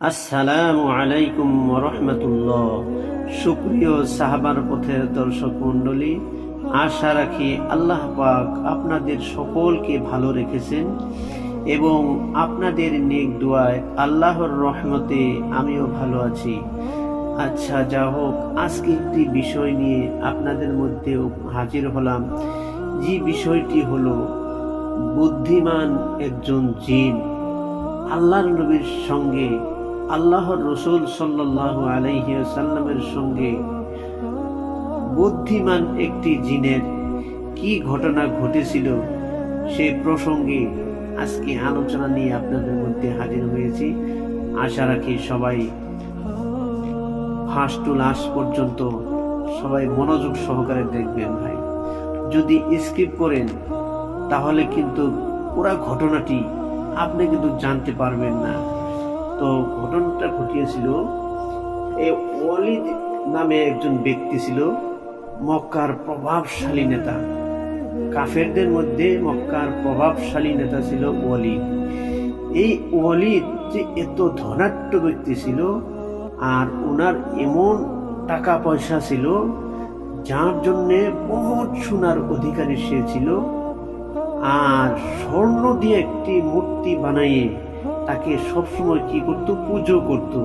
আসসালামু আলাইকুম রহমতুল্লাহ। সুপ্রিয় সাহাবার পথের দর্শক মণ্ডলী, আশা রাখি আল্লাহ পাক আপনাদের সকলকে ভালো রেখেছেন এবং আপনাদের নেক দোয়ায় আল্লাহর রহমতে আমিও ভালো আছি। আচ্ছা যা হোক, আজকে একটি বিষয় নিয়ে আপনাদের মধ্যে হাজির হলাম। যে বিষয়টি হলো, বুদ্ধিমান একজন জিন, আল্লাহর নবীর সঙ্গে আল্লাহর রসুল সাল্লাহ আলাইসাল্লামের সঙ্গে বুদ্ধিমান একটি জিনের কি ঘটনা ঘটেছিল সে প্রসঙ্গে আজকে আলোচনা নিয়ে আপনাদের মধ্যে হাজির হয়েছি। আশা রাখি সবাই ফার্স্ট টু লাস্ট পর্যন্ত সবাই মনোযোগ সহকারে দেখবেন ভাই। যদি স্কিপ করেন, তাহলে কিন্তু পুরা ঘটনাটি আপনি কিন্তু জানতে পারবেন না। তো ঘটনাটা ঘটিয়েছিল, এই ওয়ালিদ নামে একজন ব্যক্তি ছিল, মক্কার প্রভাবশালী নেতা। কাফেরদের মধ্যে মক্কার প্রভাবশালী নেতা ছিল ওয়ালিদ। এই ওয়ালিদ যে এত ধনাঢ্য ব্যক্তি ছিল আর ওনার এমন টাকা পয়সা ছিল, যার জন্যে বহুত সোনার অধিকারী সে ছিল, আর স্বর্ণ দিয়ে একটি মূর্তি বানাইয়ে তাকে সবসময় কি করত? পুজো করত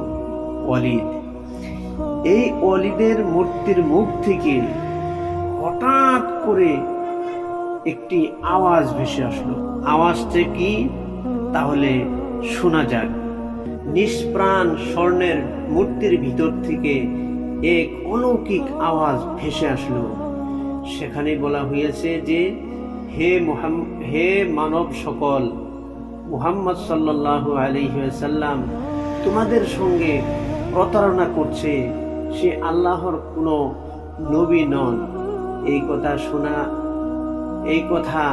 অলিদ এই অলিদের মূর্তির মুখ থেকে হঠাৎ করে একটি আওয়াজ ভেসে আসলো। আওয়াজটা কি? তাহলে শোনা যাক। নিষ্প্রাণ স্বর্ণের মূর্তির ভিতর থেকে এক অলৌকিক আওয়াজ ভেসে আসলো। সেখানে বলা হয়েছে যে, হে হে মানব সকল মুহাম্মদ সাল্লাহ আলহিসাল্লাম তোমাদের সঙ্গে প্রতারণা করছে, সে আল্লাহর কোনো নবী নন। এই কথা শোনা, এই কথা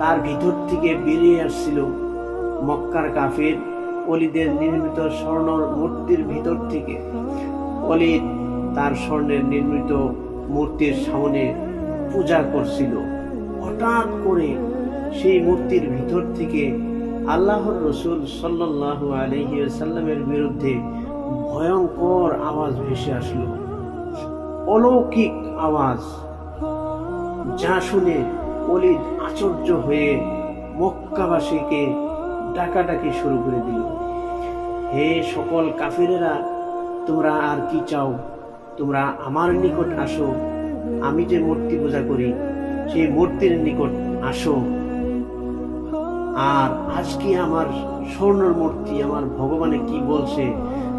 তার ভিতর থেকে বেরিয়ে আসছিল মক্কার কাফের অলিদের নির্মিত স্বর্ণ মূর্তির ভিতর থেকে। অলিদ তার স্বর্ণের নির্মিত মূর্তির সামনে পূজা করছিল। হঠাৎ করে সেই মূর্তির ভিতর থেকে আল্লাহর রসুল সাল্লাহ আলহিসাল্লামের বিরুদ্ধে ভয়ঙ্কর আওয়াজ ভেসে আসলো। অলৌকিক আওয়াজ। যা শুনে অলিদ আশ্চর্য হয়ে মক্কাবাসীকে ডাকাডাকি শুরু করে দিল। হে সকল কাফিরেরা, তোমরা আর কি চাও? তোমরা আমার নিকট আসো। আমি যে মূর্তি পূজা করি, সেই মূর্তির নিকট আসো। আর আজকে আমার স্বর্ণর মূর্তি, আমার ভগবানে কি বলছে,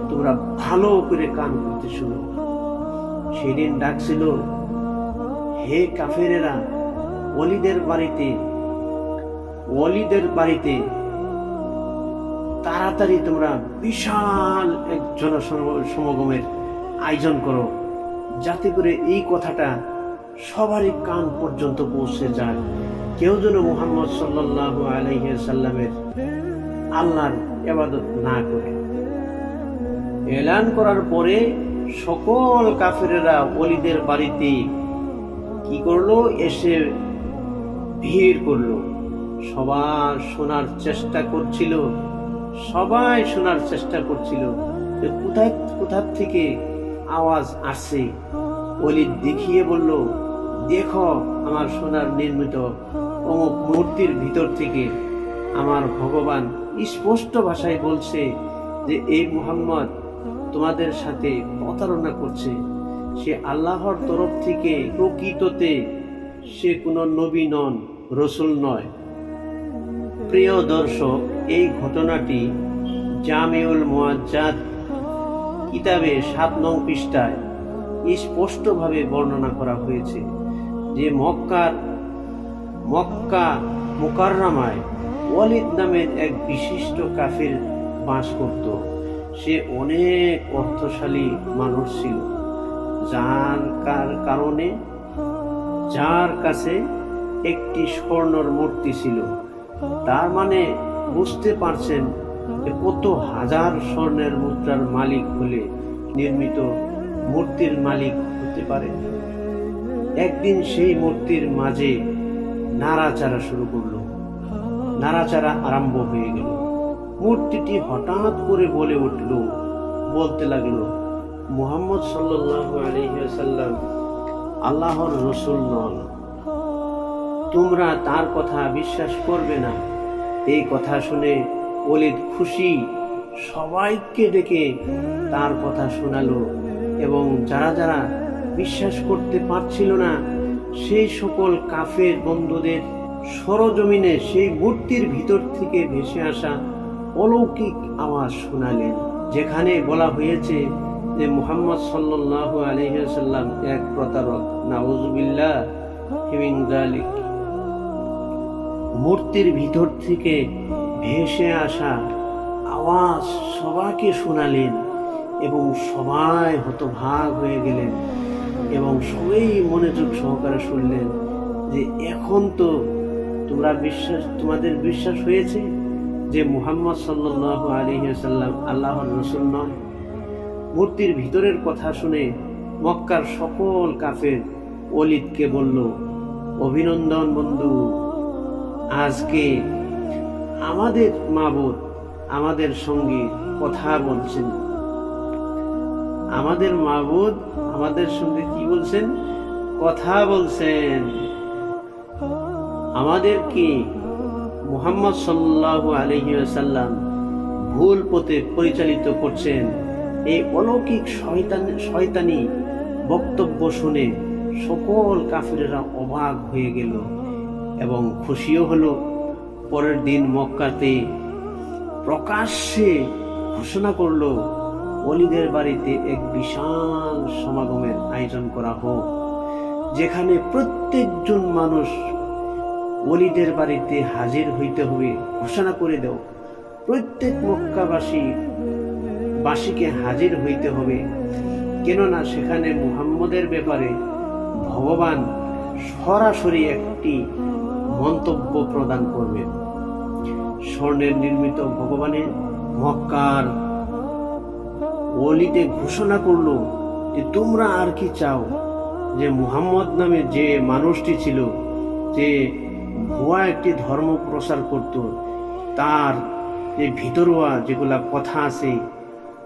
তোমরা ভালো করে কান করতে শুনো। সেদিন ডাকছিল, হে কাফেরেরা অলিদের বাড়িতে অলিদের বাড়িতে তাড়াতাড়ি তোমরা বিশাল এক জনসমাগমের আয়োজন করো, যাতে করে এই কথাটা সবারই কান পর্যন্ত পৌঁছে যায়। কেউ যেন মোহাম্মদ সাল্লাহ আলহিসাল্লামের আল্লাহর এবাদত না করে। এলান করার পরে সকল কাফেরেরা অলিদের বাড়িতে কি করল? এসে ভিড় করল। সবার শোনার চেষ্টা করছিল। সবাই শোনার চেষ্টা করছিল যে কোথায়, কোথার থেকে আওয়াজ আসছে অলিদ দেখিয়ে বলল, দেখো, আমার সোনার নির্মিত অমুক মূর্তির ভিতর থেকে আমার ভগবান স্পষ্ট ভাষায় বলছে যে এই মুহাম্মদ, তোমাদের সাথে প্রতারণা করছে। সে আল্লাহর তরফ থেকে প্রকৃততে সে কোনো নবী নন, রসুল নয়। প্রিয় দর্শক, এই ঘটনাটি জামিউল মুয়াজ্জাদ কিতাবে সাত নং পৃষ্ঠায় স্পষ্টভাবে বর্ণনা করা হয়েছে যে, মক্কার মক্কা মোকাররামায় ওয়ালিদ নামের এক বিশিষ্ট কাফির বাস করত। সে অনেক অর্থশালী মানুষ ছিল। যার কার কারণে যার কাছে একটি স্বর্ণর মূর্তি ছিল। তার মানে বুঝতে পারছেন যে কত হাজার স্বর্ণের মুদ্রার মালিক হলে নির্মিত মূর্তির মালিক হতে পারে। একদিন সেই মূর্তির মাঝে নাড়াচাড়া শুরু করল। নাড়াচাড়া আরম্ভ হয়ে গেল। মূর্তিটি হঠাৎ করে বলে উঠল, বলতে লাগল, মোহাম্মদ আলাইহি আল্লাহর রসুল নন। তোমরা তার কথা বিশ্বাস করবে না। এই কথা শুনে ওলিদ খুশি সবাইকে ডেকে তার কথা শোনালো এবং যারা যারা বিশ্বাস করতে পারছিল না সেই সকল কাফের বন্ধুদের সরজমিনে সেই মূর্তির ভিতর থেকে ভেসে আসা অলৌকিক আওয়াজ শোনালেন, যেখানে বলা হয়েছে যে মুহাম্মদ সাল্লাল্লাহু আলাইহি এক প্রতারক। নাউজুবিল্লাহ হিমিন মূর্তির ভিতর থেকে ভেসে আসা আওয়াজ সবাইকে শোনালেন এবং সবাই হতভাগ হয়ে গেলেন। এবং সবাই মনোযোগ সহকারে শুনলেন যে এখন তো তোমরা বিশ্বাস, তোমাদের বিশ্বাস হয়েছে যে মুহাম্মদ সাল্লাল্লাহু আলাইহি ওয়াসাল্লাম আল্লাহর রসুল নন। মূর্তির ভিতরের কথা শুনে মক্কার সকল কাফের অলিদকে বলল, অভিনন্দন বন্ধু, আজকে আমাদের মাবুদ আমাদের সঙ্গে কথা বলছেন। আমাদের মা মাবুদ আমাদের সঙ্গে কি বলছেন? কথা বলছেন। আমাদেরকে মুহাম্মদ সাল্লাল্লাহু আলাইহি ওয়াসাল্লাম ভুল পথে পরিচালিত করছেন? এই অলৌকিক শয়তান, শয়তানি বক্তব্য শুনে সকল কাফিরেরা অবাক হয়ে গেল এবং খুশিও হলো। পরের দিন মক্কাতে প্রকাশ্যে ঘোষণা করল অলিদের বাড়িতে এক বিশাল সমাগমের আয়োজন করা হোক, যেখানে প্রত্যেকজন মানুষ অলিদের বাড়িতে হাজির হইতে হবে, ঘোষণা করে দাও। প্রত্যেক মক্কাবাসী বাসীকে হাজির হইতে হবে, কেননা সেখানে মুহাম্মদের ব্যাপারে ভগবান সরাসরি একটি মন্তব্য প্রদান করবেন। স্বর্ণের নির্মিত ভগবানের মক্কার অলিতে ঘোষণা করল যে তোমরা আর কি চাও? যে মুহাম্মদ নামে যে মানুষটি ছিল, যে ভুয়া একটি ধর্ম প্রসার করত, তার যে ভিতরোয়া যেগুলা কথা আছে,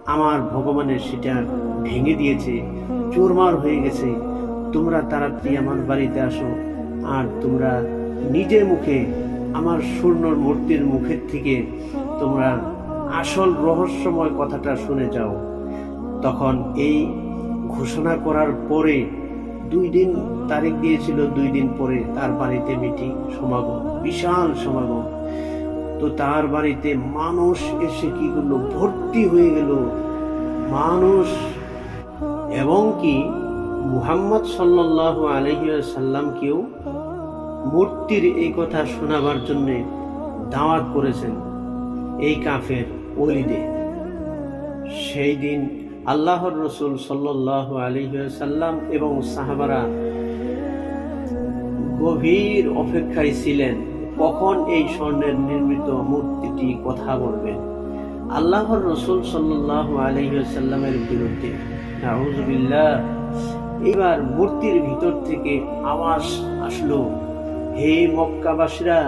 আমার ভগবানের সেটা ভেঙে দিয়েছে, চোরমার হয়ে গেছে। তোমরা তাড়াতাড়ি আমার বাড়িতে আসো, আর তোমরা নিজের মুখে আমার স্বর্ণর মূর্তির মুখের থেকে তোমরা আসল রহস্যময় কথাটা শুনে যাও। তখন এই ঘোষণা করার পরে দুই দিন তারিখ দিয়েছিল, দুই দিন পরে তার বাড়িতে মিটিং, সমাগম, বিশাল সমাগম। তো তার বাড়িতে মানুষ এসে কি করল? ভর্তি হয়ে গেল। মানুষ এবং কি মুহাম্মদ সাল্লাহ আলহিসাল্লামকেও মূর্তির এই কথা শোনাবার জন্য দাওয়াত করেছেন এই কাফের অলিদে সেই দিন আল্লাহর রসুল সাল্লাহ আলহিসাল্লাম এবং সাহাবারা গভীর অপেক্ষায় ছিলেন, কখন এই স্বর্ণের নির্মিত মূর্তিটি কথা বলবেন আল্লাহর রসুল সাল্লাহ আলহিসাল্লামের বিরুদ্ধে। নাউজুবিল্লাহ এবার মূর্তির ভিতর থেকে আওয়াজ আসলো, হে মক্কাবাসীরা!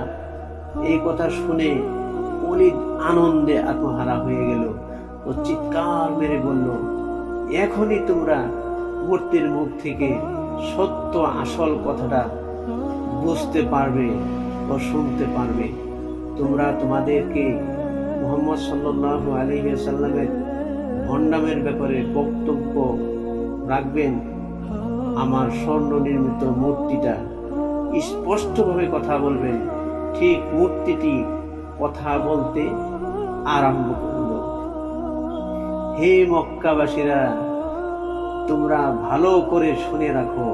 এই কথা শুনে অলিদ আনন্দে আত্মহারা হয়ে গেল। ও চিৎকার মেরে বলল, এখনই তোমরা মূর্তির মুখ থেকে সত্য আসল কথাটা বুঝতে পারবে ও শুনতে পারবে। তোমরা তোমাদেরকে মোহাম্মদ সাল্লাহ আলহিসাল্লামের ভণ্ডামের ব্যাপারে বক্তব্য রাখবেন। আমার স্বর্ণ নির্মিত মূর্তিটা স্পষ্টভাবে কথা বলবেন। ঠিক মূর্তিটি কথা বলতে আরম্ভ করল হে মক্কাবাসীরা, তোমরা ভালো করে শুনে রাখো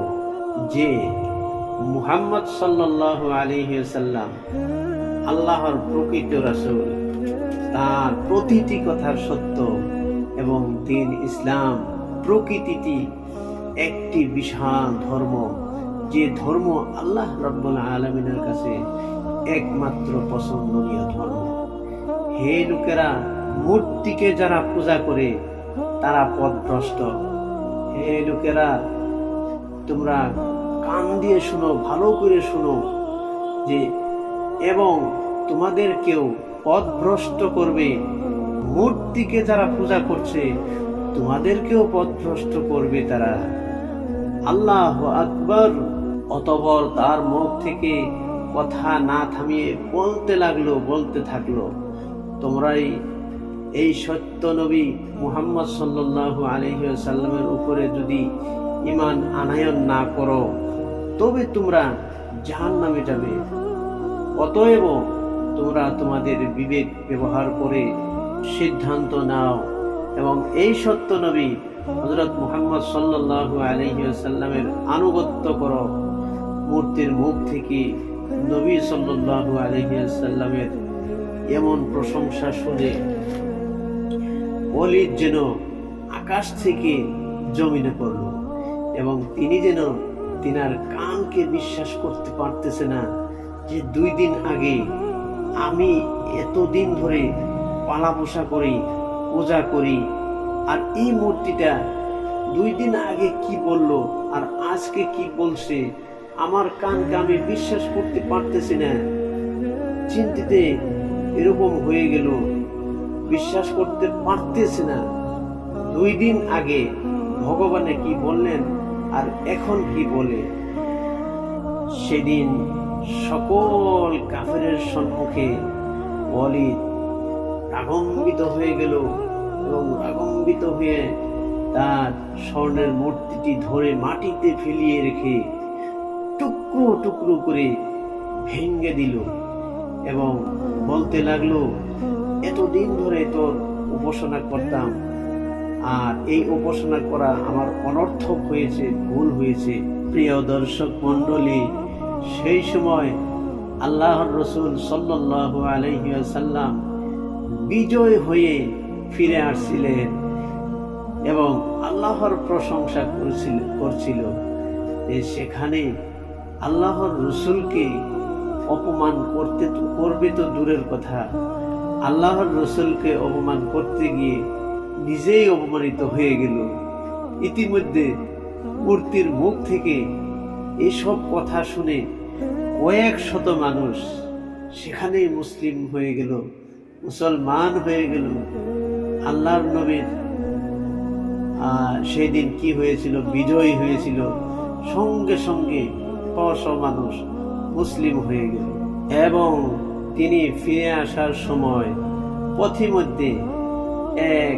যে মুহাম্মদ সাল্লাহ আলিহাল্লাম আল্লাহর প্রকৃত রাসূল, তার প্রতিটি কথার সত্য এবং দিন ইসলাম প্রকৃতিটি একটি বিশাল ধর্ম, যে ধর্ম আল্লাহ রব্বুল আলমিনের কাছে একমাত্র পছন্দনীয় ধর্ম। হে লোকেরা মূর্তিকে যারা পূজা করে, তারা পথভ্রষ্ট হে লোকেরা, তোমরা কান দিয়ে শুনো, ভালো করে শুনো যে এবং তোমাদের কেউ পথভ্রষ্ট করবে। মূর্তিকে যারা পূজা করছে, তোমাদেরকেও পথভ্রষ্ট করবে তারা। আল্লাহ আকবর। অতবর তার মুখ থেকে কথা না থামিয়ে বলতে লাগল, বলতে থাকল, তোমরাই এই সত্য নবী মুহাম্মদ সাল্লাল্লাহু আলাইহি সাল্লামের উপরে যদি ইমান আনায়ন না করো, তবে তোমরা জাহান নামে যাবে। অতএব তোমরা তোমাদের বিবেক ব্যবহার করে সিদ্ধান্ত নাও এবং এই সত্য নবী হজরত মুহাম্মদ সাল্লাল্লাহু আলাইহি সাল্লামের আনুগত্য করো। মূর্তির মুখ থেকে নবী সাল্লাল্লাহু আলাইহি সাল্লামের এমন প্রশংসা শুনে অলিদ যেন আকাশ থেকে জমিনে পড়ল, এবং তিনি যেন তিনার কানকে বিশ্বাস করতে পারতেছে না যে দুই দিন আগে আমি এতদিন ধরে পালা পোষা করি, পূজা করি, আর এই মূর্তিটা দুই দিন আগে কি বলল আর আজকে কি বলছে, আমার কানকে আমি বিশ্বাস করতে পারতেছি না। চিন্তিতে এরকম হয়ে গেল বিশ্বাস করতে পারতেছে না। দুই দিন আগে ভগবানে কি বললেন আর এখন কি বলে? সেদিন সকল কাফেরের সম্মুখে অলিদ রাগম্বিত হয়ে গেল এবং রাগম্বিত হয়ে তার স্বর্ণের মূর্তিটি ধরে মাটিতে ফেলিয়ে রেখে টুকরো টুকরো করে ভেঙ্গে দিল এবং বলতে লাগল এতদিন ধরে তোর উপাসনা করতাম। আর এই উপাসনা করা আমার অনর্থক হয়েছে, ভুল হয়েছে। প্রিয় দর্শক মণ্ডলী, সেই সময় আল্লাহর রসুল সাল্লাহ আলহিসাল্লাম বিজয় হয়ে ফিরে আসছিলেন এবং আল্লাহর প্রশংসা করছিল করছিল সেখানে আল্লাহর রসুলকে অপমান করতে তো করবে তো দূরের কথা। আল্লাহর রসুলকে অপমান করতে গিয়ে নিজেই অপমানিত হয়ে গেল। ইতিমধ্যে মূর্তির মুখ থেকে এসব কথা শুনে কয়েক শত মানুষ সেখানেই মুসলিম হয়ে গেল মুসলমান হয়ে গেল। আল্লাহর নবীর আহ, সেদিন কি হয়েছিল? বিজয় হয়েছিল। সঙ্গে সঙ্গে শ মানুষ মুসলিম হয়ে গেল। এবং তিনি ফিরে আসার সময় পথিমধ্যে এক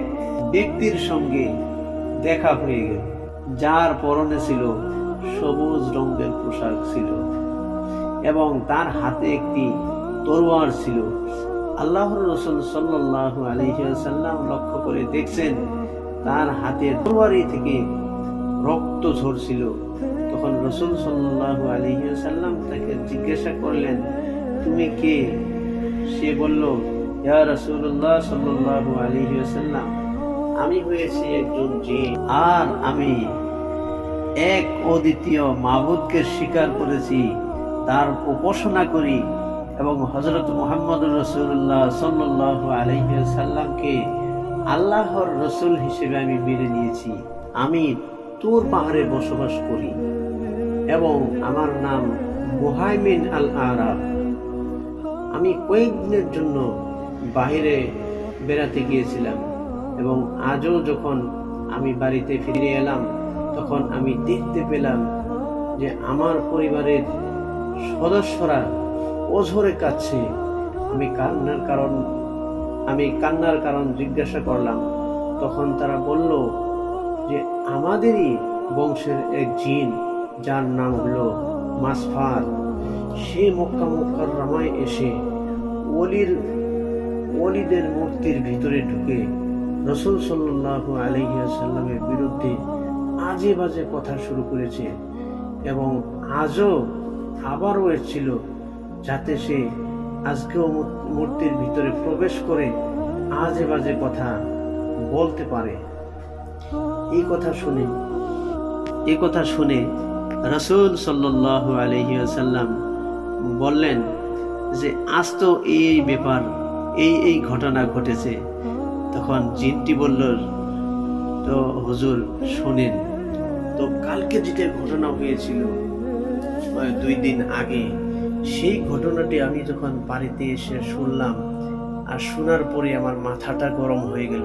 ব্যক্তির সঙ্গে দেখা হয়ে গেল, যার পরনে ছিল সবুজ রঙের পোশাক ছিল এবং তার হাতে একটি তরোয়ার ছিল। আল্লাহর রসুল সাল্লাহ আলহিসাল্লাম লক্ষ্য করে দেখছেন তার হাতে তরোয়ারি থেকে রক্ত ঝরছিল। তখন রসুল সাল্লাহ আলহিসাল্লাম তাকে জিজ্ঞাসা করলেন তুমি কে? সে বলল, ইয়া রসুল্লাহ সাল্লাহ আলহিসাল্লাম আমি হয়েছি একজন জিন আর আমি এক অদ্বিতীয় মাহবুদকে স্বীকার করেছি। তার উপাসনা করি এবং হজরত মোহাম্মদ রসুল্লাহ সাল্লাহ আলহিসাল্লামকে আল্লাহর রসুল হিসেবে আমি মেনে নিয়েছি। আমি তোর পাহাড়ে বসবাস করি এবং আমার নাম মুহাইমিন আল আরাব আমি কয়েকদিনের জন্য বাইরে বেড়াতে গিয়েছিলাম এবং আজও যখন আমি বাড়িতে ফিরে এলাম, তখন আমি দেখতে পেলাম যে আমার পরিবারের সদস্যরা ওঝরে কাছে আমি কান্নার কারণ, আমি কান্নার কারণ জিজ্ঞাসা করলাম। তখন তারা বলল যে, আমাদেরই বংশের এক জিন যার নাম হলো মাসফার সে মক্কা মক্কার রামায় এসে অলির অলিদের মূর্তির ভিতরে ঢুকে রসুল সাল্লাহ আলহিয়াসাল্লামের বিরুদ্ধে আজে বাজে কথা শুরু করেছে এবং আজও আবারও এসেছিল যাতে সে আজকেও মূর্তির ভিতরে প্রবেশ করে আজে বাজে কথা বলতে পারে। এই কথা শুনে, এই কথা শুনে রসুল সাল্লাহ আলহিয়াসাল্লাম বললেন যে, আজ তো এই ব্যাপার, এই এই ঘটনা ঘটেছে। তখন জিনটি বলল, তো হুজুর, শোনেন, তো কালকে যেটা ঘটনা হয়েছিল দুই দিন আগে, সেই ঘটনাটি আমি যখন বাড়িতে এসে শুনলাম, আর শোনার পরে আমার মাথাটা গরম হয়ে গেল।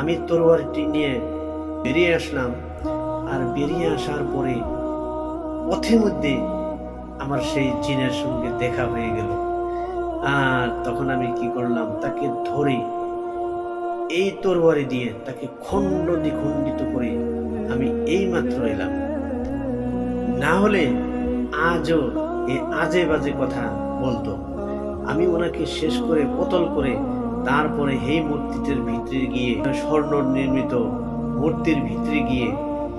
আমি তরোয়ারটি নিয়ে বেরিয়ে আসলাম, আর বেরিয়ে আসার পরে পথের মধ্যে আমার সেই জিনের সঙ্গে দেখা হয়ে গেল। আর তখন আমি কি করলাম, তাকে ধরে এই তরবারি দিয়ে তাকে খণ্ড দ্বিখণ্ডিত করে আমি এই মাত্র এলাম। না হলে আজও এ আজে বাজে কথা বলতো। আমি ওনাকে শেষ করে পতল করে তারপরে এই মূর্তিটির ভিতরে গিয়ে, স্বর্ণ নির্মিত মূর্তির ভিতরে গিয়ে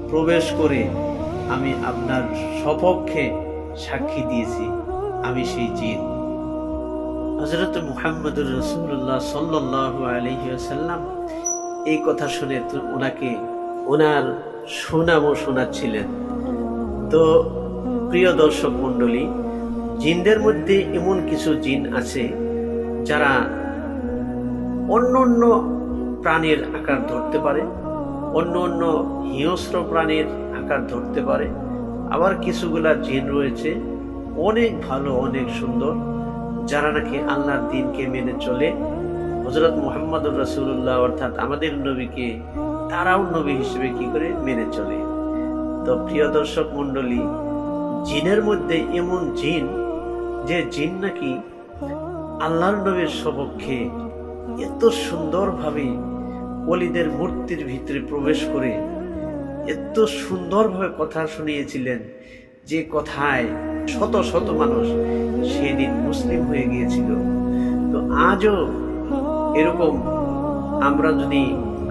প্রবেশ করে আমি আপনার সপক্ষে সাক্ষী দিয়েছি, আমি সেই জিন। হজরত মুহাম্মদুর রসুল্লাহ সাল্লাহ আলহিসাল্লাম এই কথা শুনে ওনাকে, ওনার সুনামও শোনাচ্ছিলেন। তো প্রিয় দর্শক মণ্ডলী, জিনদের মধ্যে এমন কিছু জিন আছে যারা অন্য অন্য প্রাণীর আকার ধরতে পারে, অন্য অন্য হিংস্র প্রাণীর আকার ধরতে পারে। আবার কিছুগুলা জিন রয়েছে। অনেক ভালো, অনেক সুন্দর, যারা নাকি আল্লাহর দিনকে মেনে চলে। হজরত মোহাম্মদুর রাসুল্লাহ অর্থাৎ আমাদের নবীকে, তারাও নবী হিসেবে কি করে মেনে চলে। তো প্রিয় দর্শক মণ্ডলী, জিনের মধ্যে এমন জিন, যে জিন নাকি আল্লাহর নবীর সপক্ষে এত সুন্দরভাবে অলিদের মূর্তির ভিতরে প্রবেশ করে এত সুন্দরভাবে কথা শুনিয়েছিলেন যে কথায় শত শত মানুষ সেদিন মুসলিম হয়ে গিয়েছিল। তো আজও এরকম আমরা যদি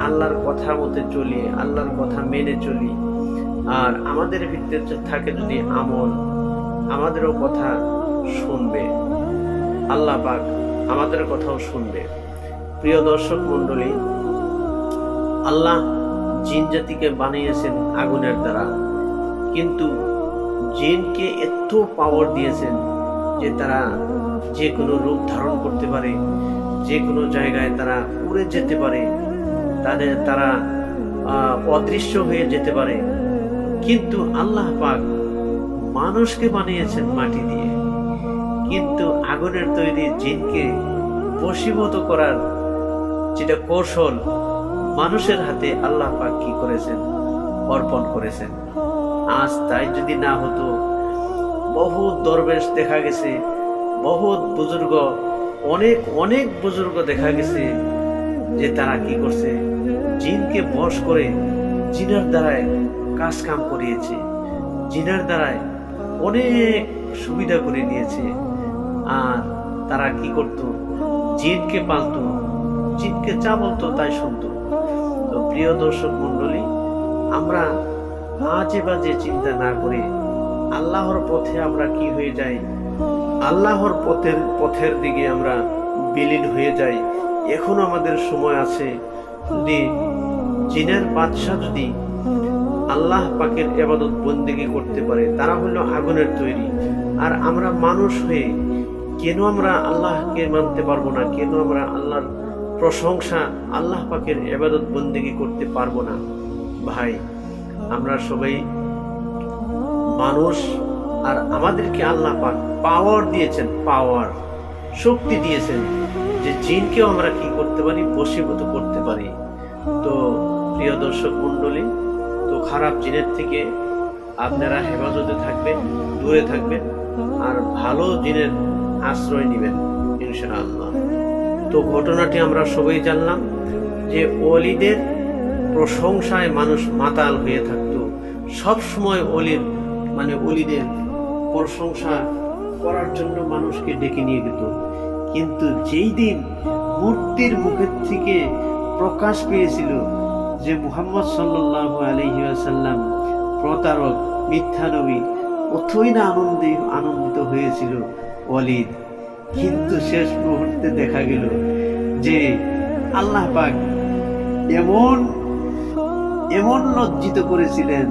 আল্লাহর কথা মতে চলি, আল্লাহর কথা মেনে চলি, আর আমাদের ভিতরে থাকে যদি আমল, আমাদেরও কথা শুনবে। আল্লাহ পাক আমাদের কথাও শুনবে। প্রিয় দর্শক মণ্ডলী, আল্লাহ জিন জাতিকে বানিয়েছেন আগুনের দ্বারা। কিন্তু জিনকে এত পাওয়ার দিয়েছেন যে তারা যে কোনো রূপ ধারণ করতে পারে যে কোনো জায়গায় তারা উড়ে যেতে পারে, তাদের তারা অদৃশ্য হয়ে যেতে পারে। কিন্তু আল্লাহ পাক মানুষকে বানিয়েছেন মাটি দিয়ে। কিন্তু আগুনের তৈরি জিনকে বশীভূত করার যেটা কৌশল মানুষের হাতে আল্লাহ পাক কি করেছেন? অর্পণ করেছেন। আজ তাই যদি না হতো বহু দরবেশ দেখা গেছে, বহুত বুজুর্গ, অনেক অনেক বুজুর্গ দেখা গেছে যে তারা কি করছে? জিনকে বশ করে জিনার দ্বারায় কাজ কাম করিয়েছে। জিনার দ্বারায় অনেক সুবিধা করে নিয়েছে। আর তারা কি করত? জিনকে পালত, জিনকে যা বলতো তাই শুনতো। প্রিয় দর্শক মন্ডলী আমরা আজে বাজে চিন্তা না করে আল্লাহর পথে আমরা কি হয়ে যাই, আল্লাহর পথের পথের দিকে আমরা বিলীন হয়ে যাই, এখন আমাদের সময় আছে যদি জিনের বাদশাহ যদি আল্লাহ পাকের এবাদত বন্দিগি করতে পারে, তারা হলো আগুনের তৈরি। আর আমরা মানুষ হয়ে কেন আমরা আল্লাহকে মানতে পারব না? কেন আমরা আল্লাহর প্রশংসা আল্লাহ পাকের এবাদত বন্দিগি করতে পারব না। ভাই, আমরা সবাই মানুষ আর আমাদেরকে আল্লাহ পাক পাওয়ার দিয়েছেন পাওয়ার শক্তি দিয়েছেন যে জিনকেও আমরা কি করতে পারি? বশীভূত করতে পারি। তো প্রিয় দর্শক মন্ডলী তো খারাপ জিনের থেকে আপনারা হেফাজতে থাকবেন, দূরে থাকবেন আর ভালো জিনের আশ্রয় নেবেন, ইনশাআল্লাহ। তো ঘটনাটি আমরা সবাই জানলাম যে অলিদের প্রশংসায় মানুষ মাতাল হয়ে থাকতো। সব সময় অলির মানে অলিদের প্রশংসা করার জন্য মানুষকে ডেকে নিয়ে যেত। কিন্তু যেই দিন মূর্তির মুখের থেকে প্রকাশ পেয়েছিল যে মুহাম্মদ সাল্লাহ আলহিহাসাল্লাম প্রতারক, মিথ্যা নবী অথই না আনন্দে আনন্দিত হয়েছিল ওয়ালিদ কিন্তু শেষ মুহূর্তে দেখা গেল যে আল্লাহ পাক এমন এমন লজ্জিত করেছিলেন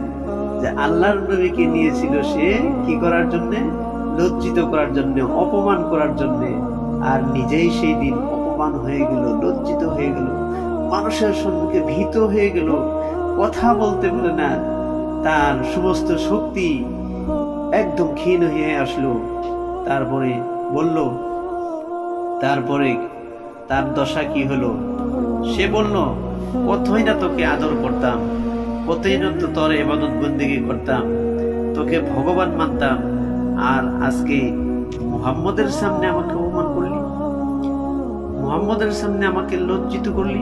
যে আল্লাহর নবীকে নিয়েছিল সে কি করার জন্য? লজ্জিত করার জন্য, অপমান করার জন্য। আর নিজেই সেই দিন অপমান হয়ে গেল, লজ্জিত হয়ে গেল। মানুষের সম্মুখে ভীত হয়ে গেল। কথা বলতে পারে না। তার সমস্ত শক্তি একদম ক্ষীণ হয়ে আসলো। তারপরে বলল তারপরে তার দশা কি হলো? সে বলল কতই না তোকে আদর করতাম কতই না তো তোর এবাদত বন্দিগি করতাম। তোকে ভগবান মানতাম, আর আজকে মুহাম্মদের সামনে আমাকে অপমান করলি। মুহাম্মদের সামনে আমাকে লজ্জিত করলি,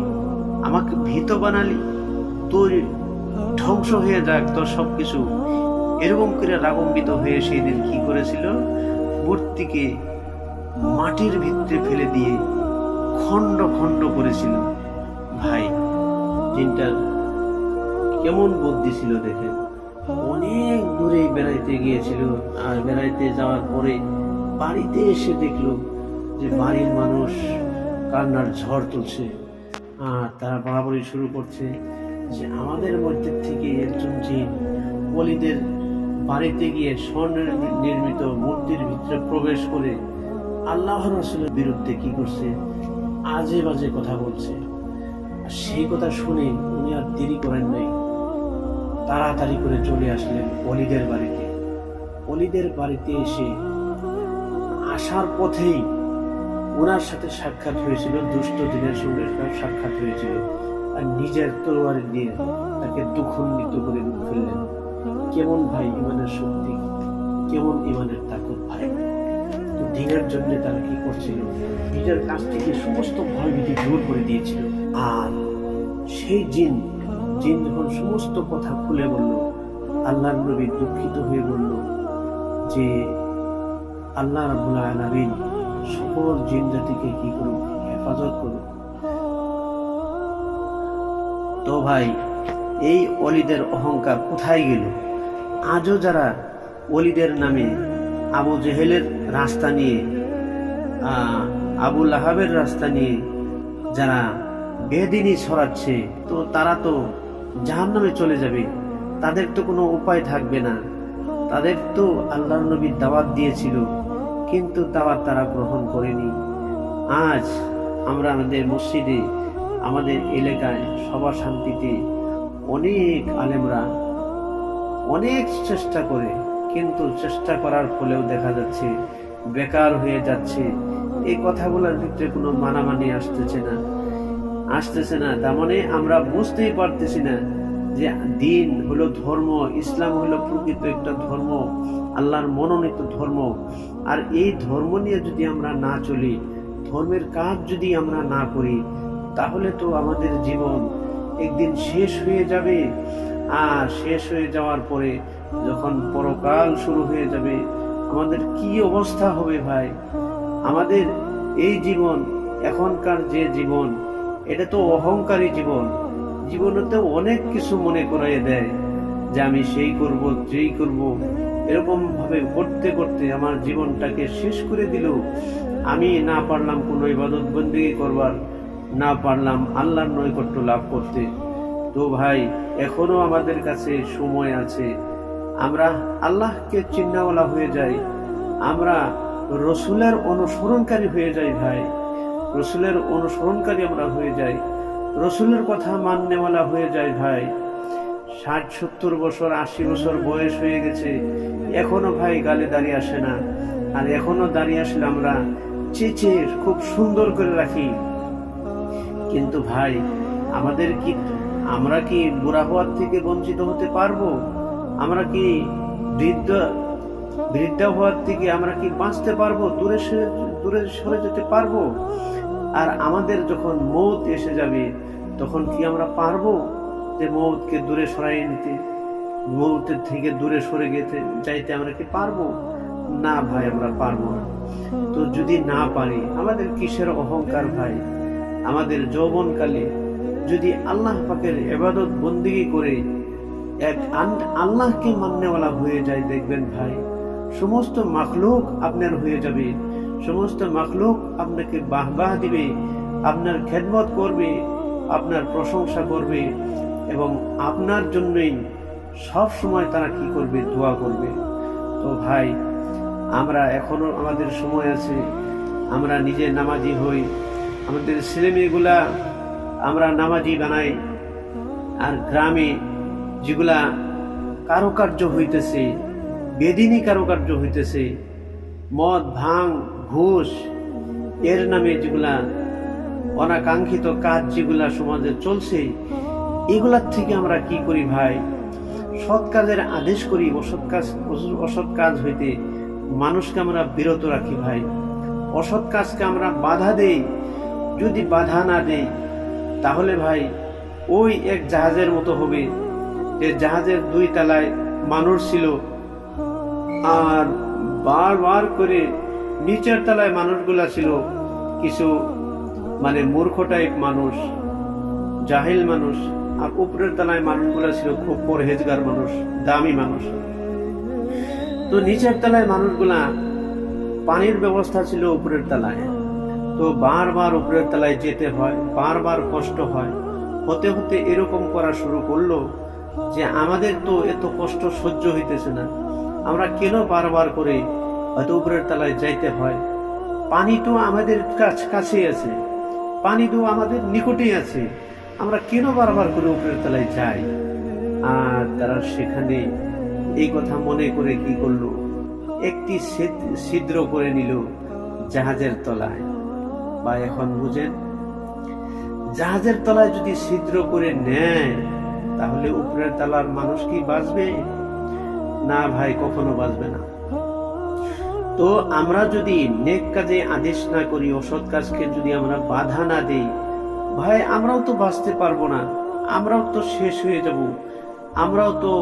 আমাকে ভীত বানালি। তুই ধ্বংস হয়ে যাক তোর সবকিছু। এরকম করে রাগম্বিত হয়ে সেই দিন কি করেছিল? মূর্তিকে মাটির ভিতরে ফেলে দিয়ে খণ্ড খণ্ড করেছিল। ভাই জিনটার কেমন বুদ্ধি ছিল দেখে। অনেক দূরে বেড়াইতে গিয়েছিল আর বেড়াইতে যাওয়ার পরে বাড়িতে এসে দেখল যে বাড়ির মানুষ কান্নার ঝড় তুলছে আর তারা বরাবরই শুরু করছে যে আমাদের মধ্যে থেকে একজন জিন বলিদের বাড়িতে গিয়ে স্বর্ণের নির্মিত মূর্তির ভিতরে প্রবেশ করে আল্লাহ রসুলের বিরুদ্ধে কি করছে? আজে বাজে কথা বলছে। সেই কথা শুনে উনি আর দেরি করেন নাই। তাড়াতাড়ি করে চলে আসলেন অলিদের বাড়িতে। অলিদের বাড়িতে এসে আসার পথেই ওনার সাথে সাক্ষাৎ হয়েছিল, দুষ্ট দিনের সঙ্গে সাক্ষাৎ হয়েছিল। আর নিজের তরোয়ার দিয়ে তাকে দুঃখন্বিত করে ফেললেন। কেমন ভাই ইমানের শক্তি, কেমন ইমানের তাকত ভাই। তো দিনের জন্য তারা কি করছিল? নিজের কাছ থেকে সমস্ত ভয়ভীতি দূর করে দিয়েছিল। আর সেই জিন জিন যখন সমস্ত কথা খুলে বলল, আল্লাহর নবী দুঃখিত হয়ে বলল যে, আল্লাহ রাবুল আলামিন সকল জিন জাতিকে কি করুক, হেফাজত করুক। তো ভাই, এই অলিদের অহংকার কোথায় গেল? আজও যারা অলিদের নামে আবু জেহেলের রাস্তা নিয়ে আবুল আহাবের রাস্তা নিয়ে যারা বেদিনী ছড়াচ্ছে, তো তারা তো জাহান নামে চলে যাবে। তাদের তো কোনো উপায় থাকবে না। তাদের তো আল্লাহ নবীর দাওয়াত দিয়েছিল, কিন্তু দাওয়াত তারা গ্রহণ করেনি। আজ আমরা আমাদের মসজিদে, আমাদের এলাকায় সভা শান্তিতে অনেক আলেমরা অনেক চেষ্টা করে, কিন্তু চেষ্টা করার ফলেও দেখা যাচ্ছে বেকার হয়ে যাচ্ছে। এই কথাগুলোর ভিতরে কোনো মানামানি আসতেছে না। আসতেছে না, তার মানে আমরা বুঝতেই পারতেছি না যে দিন হলো ধর্ম, ইসলাম হলো প্রকৃত একটা ধর্ম, আল্লাহর মনোনীত ধর্ম। আর এই ধর্ম নিয়ে যদি আমরা না চলি, ধর্মের কাজ যদি আমরা না করি, তাহলে তো আমাদের জীবন একদিন শেষ হয়ে যাবে। আর শেষ হয়ে যাওয়ার পরে যখন পরকাল শুরু হয়ে যাবে আমাদের কি অবস্থা হবে ভাই? আমাদের এই জীবন, এখনকার যে জীবন, এটা তো অহংকারী জীবন। জীবনেতে অনেক কিছু মনে করাইয়ে দেয় যে আমি সেই করব, যেই করব। এরকম ভাবে করতে করতে আমার জীবনটাকে শেষ করে দিল। আমি না পারলাম কোনো ইবাদত বন্দিগি করবার, না পারলাম আল্লাহর নৈকট্য লাভ করতে। তো ভাই, এখনও আমাদের কাছে সময় আছে। আমরা আল্লাহকে চিন্নাওয়ালা হয়ে যাই, আমরা রসুলের অনুসরণকারী হয়ে যাই ভাই। রসুলের অনুসরণকারী আমরা হয়ে যাই, রসুলের কথা মাননেওয়ালা হয়ে যায় ভাই। ষাট, সত্তর বছর, আশি বছর বয়স হয়ে গেছে, এখনও ভাই গালে দাঁড়িয়ে আসে না। আর এখনও দাঁড়িয়ে আসলে আমরা চেঁচে খুব সুন্দর করে রাখি। কিন্তু ভাই, আমাদের কি, আমরা কি বুড়া হওয়ার থেকে বঞ্চিত হতে পারব? আমরা কি বৃদ্ধ বৃদ্ধা হওয়ার থেকে আমরা কি বাঁচতে পারব? দূরে সরে দূরে সরে যেতে পারব? আর আমাদের যখন মৌত এসে যাবে, তখন কি আমরা পারব যে মৌতকে দূরে সরাইয়ে নিতে? মৌতের থেকে দূরে সরে গেতে, যাইতে আমরা কি পারব? না ভাই, আমরা পারব না। তো যদি না পারি, আমাদের কিসের অহংকার ভাই? আমাদের যৌবনকালে যদি আল্লাহ পাকের এবাদত বন্দিগি করে এক আল্লাহকে মান্যওয়ালা হয়ে যায় দেখবেন ভাই। সমস্ত মাখলুক আপনার হয়ে যাবে। সমস্ত মাখলুক আপনাকে বাহবাহ দিবে, আপনার খেদমত করবে, আপনার প্রশংসা করবে এবং আপনার জন্যই সব সময় তারা কি করবে? দোয়া করবে। তো ভাই, আমরা এখনও আমাদের সময় আছে। আমরা নিজে নামাজি হই। আমাদের ছেলেমেয়েগুলা আমরা নামাজি বানাই। আর গ্রামে যেগুলা কারুকার্য হইতেছে, বেদিনী কারুকার্য হইতেছে, মদ, ভাং, ঘুষ, এর নামে যেগুলা অনাকাঙ্ক্ষিত কাজ যেগুলা সমাজে চলছে, এগুলার থেকে আমরা কি করি ভাই? সৎ কাজের আদেশ করি, অসৎ কাজ অসৎ কাজ হইতে মানুষকে আমরা বিরত রাখি ভাই। অসৎ কাজকে আমরা বাধা দেই। যদি বাধা না দেই, তাহলে ভাই ওই এক জাহাজের মতো হবে। যে জাহাজের দুই তলায় মানুষ ছিল। আর বারবার করে নিচের তলায় মানুষগুলা ছিল। কিছু মানে মূর্খ টাইপ মানুষ, জাহিল মানুষ, আর উপরের তলায় মানুষগুলা ছিল খুব পরহেজগার মানুষ, দামি মানুষ। তো নিচের তলায় মানুষগুলা পানির ব্যবস্থা ছিল উপরের তলায়। তো বারবার উপরের তলায় যেতে হয়, বারবার কষ্ট হয়। হতে হতে এরকম করা শুরু করল। যে আমাদের তো এত কষ্ট সহ্য হইতেছে না। আমরা কেন বারবার করে হয়তো উপরের তলায় যাইতে হয়? পানি তো আমাদের কাছ আছে। পানি তো আমাদের নিকটেই আছে। আমরা কেন বারবার করে উপরের তলায় যাই? আর তারা সেখানে এই কথা মনে করে কি করল? একটি ছিদ্র করে নিল জাহাজের তলায়। বা এখন বুঝেন, জাহাজের তলায় যদি ছিদ্র করে নেয় তাহলে উপরের তালার মানুষ কি বাঁচবে? না ভাই, কখনো বাঁচবে না। তো আমরা যদি নেক কাজে আদেশ না করি, অসৎ কাজকে যদি আমরা বাধা না দেই, ভাই, আমরাও তো বাঁচতে পারব না। আমরাও তো শেষ হয়ে যাব। আমরাও তো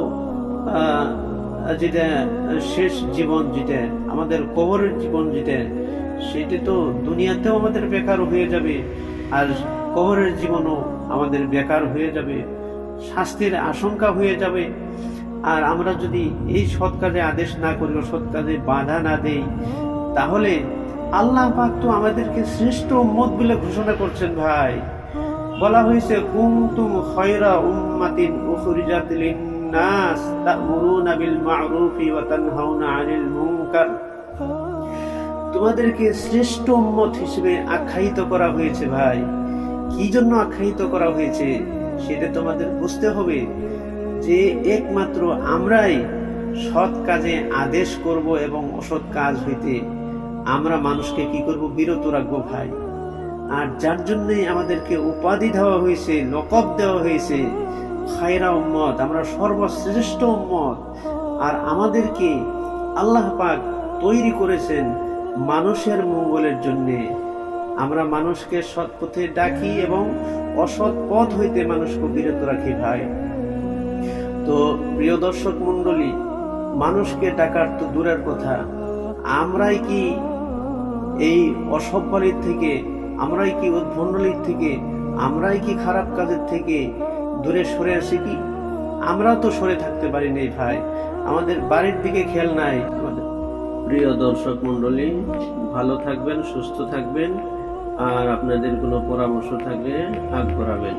যেটা শেষ জীবন যেটা, আমাদের কবরের জীবন যেটা, সেটা তো দুনিয়াতেও আমাদের বেকার হয়ে যাবে। আর কবরের জীবনও আমাদের বেকার হয়ে যাবে। শাস্তির আশঙ্কা হয়ে যাবে। আর আমরা যদি এই সৎ কাজে আদেশ না করি সৎ বাধা না দেই, তাহলে আল্লাহ পাক তো আমাদেরকে শ্রেষ্ঠ উম্মত বলে ঘোষণা করছেন ভাই। বলা হয়েছে, কুনতুম খায়রা উম্মাতিন উখরিজাত লিন-নাস তা'মুরুনা বিল মা'রুফি ওয়া তানহাউনা 'আনিল মুনকার। তোমাদেরকে শ্রেষ্ঠ উম্মত হিসেবে আখ্যায়িত করা হয়েছে ভাই। কি জন্য আখ্যায়িত করা হয়েছে? সেটা তোমাদের বুঝতে হবে যে একমাত্র আমরাই সৎ কাজে আদেশ করব এবং অসৎ কাজ হইতে আমরা মানুষকে কি করব? বিরত রাখব ভাই। আর যার জন্যই আমাদেরকে উপাধি দেওয়া হয়েছে লকব দেওয়া হয়েছে, খায়রা উম্মত, আমরা সর্বশ্রেষ্ঠ উম্মত। আর আমাদেরকে আল্লাহ পাক তৈরি করেছেন মানুষের মঙ্গলের জন্যে। আমরা মানুষকে সৎ পথে ডাকি এবং অসৎ পথ হইতে মানুষকে বিরত রাখি ভাই। তো প্রিয় দর্শক মন্ডলী মানুষকে ডাকার তো দূরের কথা। আমরাই কি এই অসভ্যলির থেকে, আমরাই কি উদ্ভণ্ডলির থেকে, আমরাই কি খারাপ কাজের থেকে দূরে সরে আসি কি? আমরাও তো সরে থাকতে পারি নাই ভাই। আমাদের বাড়ির দিকে খেয়াল নাই প্রিয় দর্শক মন্ডলী ভালো থাকবেন, সুস্থ থাকবেন। আর আপনাদের কোনো পরামর্শ থাকলে আগ করাবেন।